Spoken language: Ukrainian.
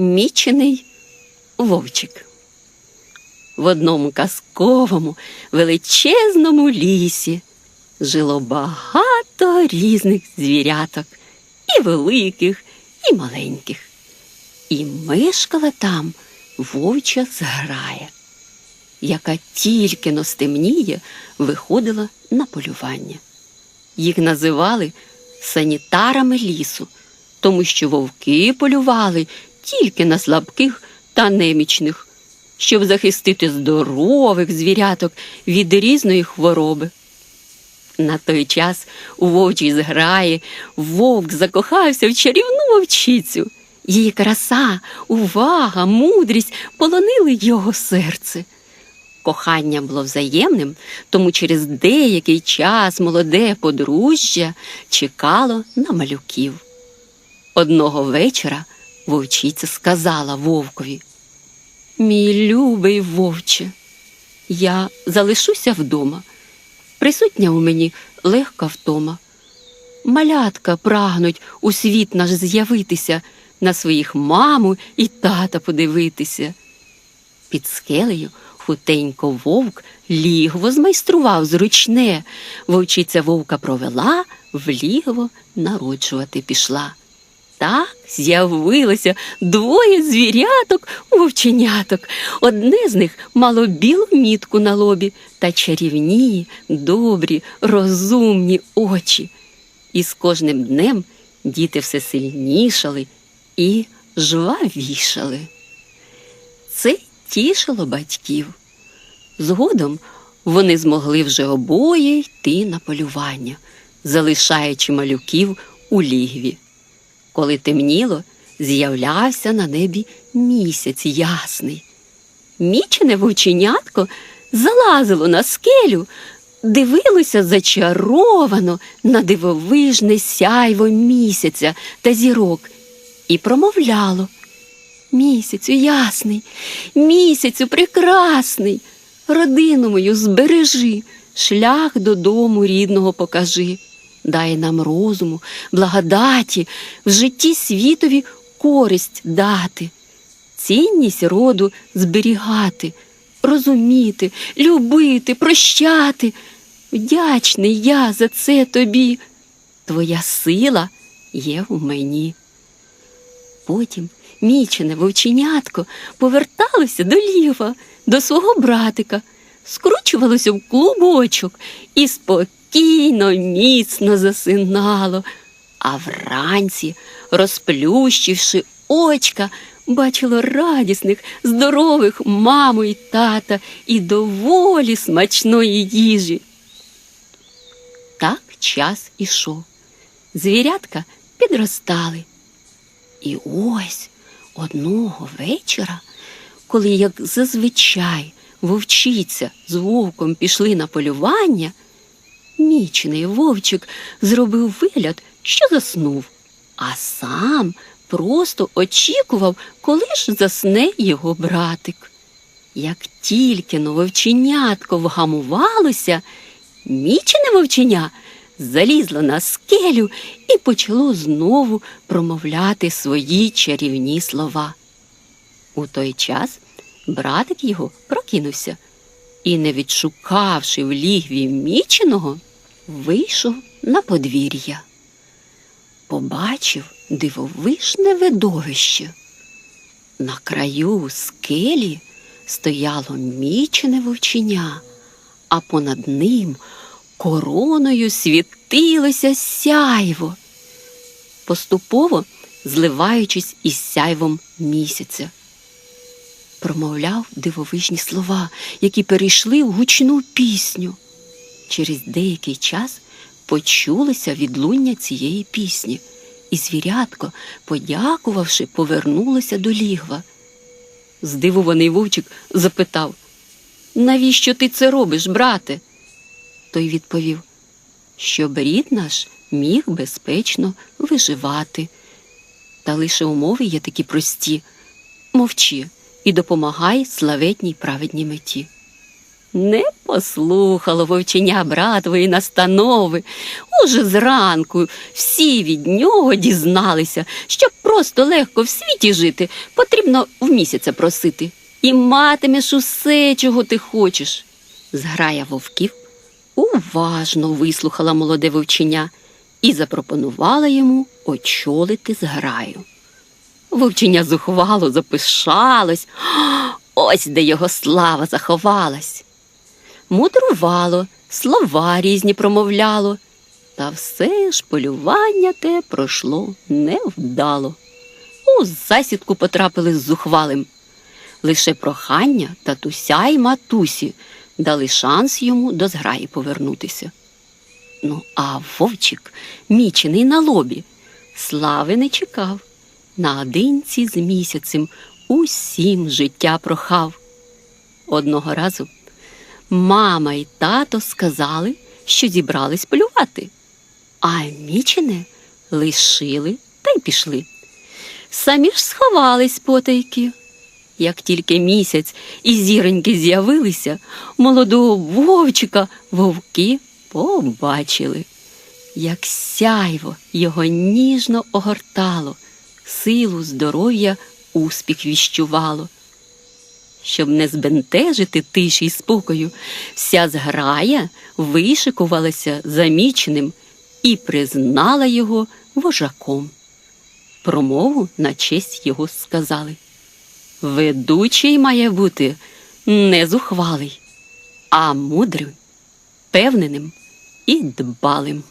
Мічений вовчик. В одному казковому величезному лісі жило багато різних звіряток, і великих, і маленьких. І мешкала там вовча зграя, яка тільки но стемніє виходила на полювання. Їх називали санітарами лісу, тому що вовки полювали тільки на слабких та немічних, щоб захистити здорових звіряток від різної хвороби. На той час у вовчій зграї вовк закохався в чарівну вовчицю. Її краса, увага, мудрість полонили його серце. Кохання було взаємним, тому через деякий час молоде подружжя чекало на малюків. Одного вечора вовчиця сказала вовкові: Мій любий вовче, я залишуся вдома. Присутня у мені легка втома. Малятка прагнуть у світ наш з'явитися, на своїх маму і тата подивитися. Під скелею хутенько вовк лігво змайстрував зручне. Вовчиця вовка провела, в лігво народжувати пішла. Так з'явилося двоє звіряток вовченяток. Одне з них мало білу мітку на лобі та чарівні, добрі, розумні очі. І з кожним днем діти все сильнішали і жвавішали. Це тішило батьків. Згодом вони змогли вже обоє йти на полювання, залишаючи малюків у лігві. Коли темніло, з'являвся на небі місяць ясний. Мічене вовченятко залазило на скелю, дивилося зачаровано на дивовижне сяйво місяця та зірок і промовляло. Місяцю ясний, місяцю прекрасний, родину мою збережи, шлях додому рідного покажи. Дай нам розуму, благодаті, в житті світові користь дати, цінність роду зберігати, розуміти, любити, прощати. Вдячний я за це тобі. Твоя сила є в мені. Потім мічене вовченятко поверталося до ліва, до свого братика, скручувалося в клубочок і спокійно, міцно засинало, а вранці, розплющивши очка, бачило радісних, здорових маму і тата і доволі смачної їжі. Так час ішов. Звірятка підростали. І ось одного вечора, коли, як зазвичай, вовчиця з вовком пішли на полювання, мічений вовчик зробив вигляд, що заснув, а сам просто очікував, коли ж засне його братик. Як тільки но вовченятко вгамувалося, мічене вовченя залізло на скелю і почало знову промовляти свої чарівні слова. У той час братик його прокинувся і, не відшукавши в лігві міченого, вийшов на подвір'я. Побачив дивовижне видовище. На краю скелі стояло мічене вовченя, а понад ним короною світилося сяйво, поступово зливаючись із сяйвом місяця. Промовляв дивовижні слова, які перейшли в гучну пісню. Через деякий час почулося відлуння цієї пісні, і звірятко, подякувавши, повернулося до лігва. Здивований вовчик запитав Навіщо ти це робиш, брате? Той відповів, щоб рід наш міг безпечно виживати. Та лише умови є такі прості мовчи і допомагай славетній праведній меті. Не послухало вовченя братової настанови. Уже зранку всі від нього дізналися, що просто легко в світі жити, потрібно в місяця просити. І матимеш усе, чого ти хочеш. Зграя вовків уважно вислухала молоде вовченя і запропонувала йому очолити зграю. Вовченя зухвало запишалось, ось де його слава заховалась. Мудрувало, слова різні промовляло, та все ж полювання те пройшло невдало. У засідку потрапили з зухвалим. Лише прохання татуся й матусі дали шанс йому до зграї повернутися. Ну, а вовчик, мічений на лобі, слави не чекав. Наодинці з місяцем усім життя прохав. Одного разу мама й тато сказали, що зібрались полювати, а мічене лишили та й пішли. Самі ж сховались потайки. Як тільки місяць і зіроньки з'явилися, молодого вовчика вовки побачили, як сяйво його ніжно огортало, силу, здоров'я, успіх віщувало. Щоб не збентежити тиші й спокою, вся зграя вишикувалася заміченим і признала його вожаком. Промову на честь його сказали. Ведучий має бути не зухвалий, а мудрим, певненим і дбалим.